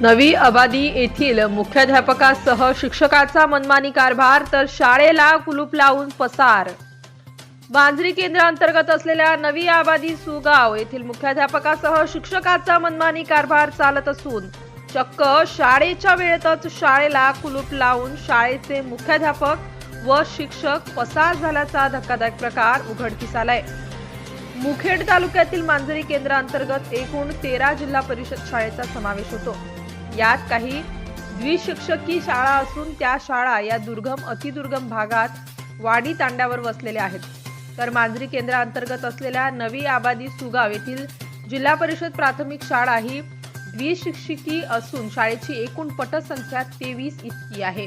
नवी आबादी येथील मुख्याध्यापकासह शिक्षकाचा मनमानी कारभार तर शाळेला कुलूप लावून पसार. मांजरी केंद्रांतर्गत असलेल्या नवी आबादी सुगाव येथील मुख्याध्यापकासह शिक्षकाचा मनमानी कारभार चालत असून चक्क शाळेच्या वेळेतच शाळेला कुलूप लावून शाळेचे मुख्याध्यापक व शिक्षक पसार झाल्याचा धक्कादायक प्रकार उघडकीस आलाय. मुखेड तालुक्यातील मांजरी केंद्रांतर्गत एकूण तेरा जिल्हा परिषद शाळेचा समावेश होतो. यात काही द्विशिक्षकी शाळा असून त्या शाळा या दुर्गम अतिदुर्गम भागात वाडी तांड्यावर वसलेल्या आहेत. तर मांजरी केंद्राअंतर्गत असलेल्या नवी आबादी सुगाव येथील जिल्हा परिषद प्राथमिक शाळा ही द्विशिक्षिकी असून शाळेची एकूण पटसंख्या तेवीस इतकी आहे.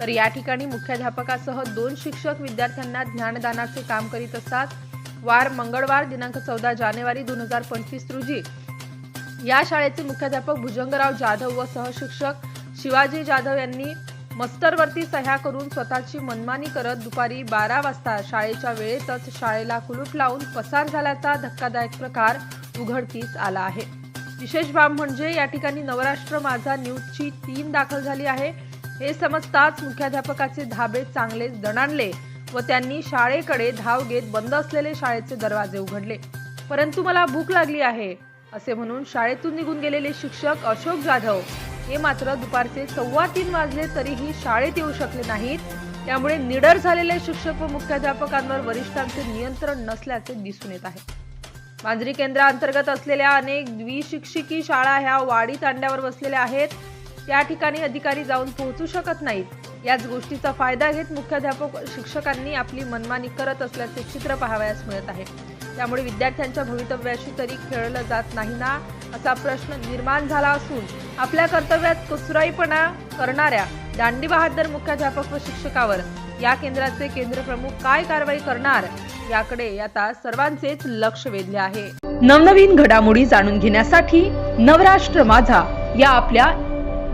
तर या ठिकाणी मुख्याध्यापकासह दोन शिक्षक विद्यार्थ्यांना ज्ञानदानाचे काम करीत असतात. वार मंगळवार दिनांक चौदा जानेवारी दोन हजार पंचवीस रोजी या शाळेचे मुख्याध्यापक भुजंगराव जाधव व सहशिक्षक शिवाजी जाधव यांनी मस्तरवरती सह्या करून स्वतःची मनमानी करत दुपारी बारा वाजता शाळेच्या वेळेतच शाळेला कुलूप लावून पसार झाल्याचा धक्कादायक प्रकार उघडकीस आला आहे. विशेष बाब म्हणजे या ठिकाणी नवराष्ट्र माझा न्यूजची टीम दाखल झाली आहे. हे समजताच मुख्याध्यापकाचे धाबे चांगलेच दणाणले व त्यांनी शाळेकडे धाव घेत बंद असलेले शाळेचे दरवाजे उघडले. परंतु मला भूक लागली आहे. असे म्हणून शाळेतून निघून गेलेले शिक्षक अशोक जाधव हे मात्र दुपारचे सव्वा तीन वाजले तरीही शाळेत येऊ शकले नाहीत. त्यामुळे निडर झालेले शिक्षक व मुख्याध्यापकांवर वरिष्ठांचे नियंत्रण नसल्याचे दिसून येत आहे. मांजरी केंद्राअंतर्गत असलेल्या अनेक द्विशिक्षिकी शाळा ह्या वाडी तांड्यावर वसलेल्या आहेत. त्या ठिकाणी अधिकारी जाऊन पोहोचू शकत नाहीत. याच गोष्टीचा फायदा घेत मुख्याध्यापक शिक्षकांनी आपली मनमानी करत असल्याचे चित्र पाहावयास मिळत आहे. त्यामुळे विद्यार्थ्यांच्या भवितव्याशी तरी खेळलं जात नाही ना असा प्रश्न निर्माण झाला असून आपल्या कर्तव्यात कुसराईपणा करणाऱ्या दांडी बहादर मुख्याध्यापक व शिक्षकावर या केंद्राचे केंद्र प्रमुख काय कारवाई करणार याकडे आता सर्वांचेच लक्ष वेधले आहे. नवनवीन घडामोडी जाणून घेण्यासाठी नवराष्ट्र माझा या आपल्या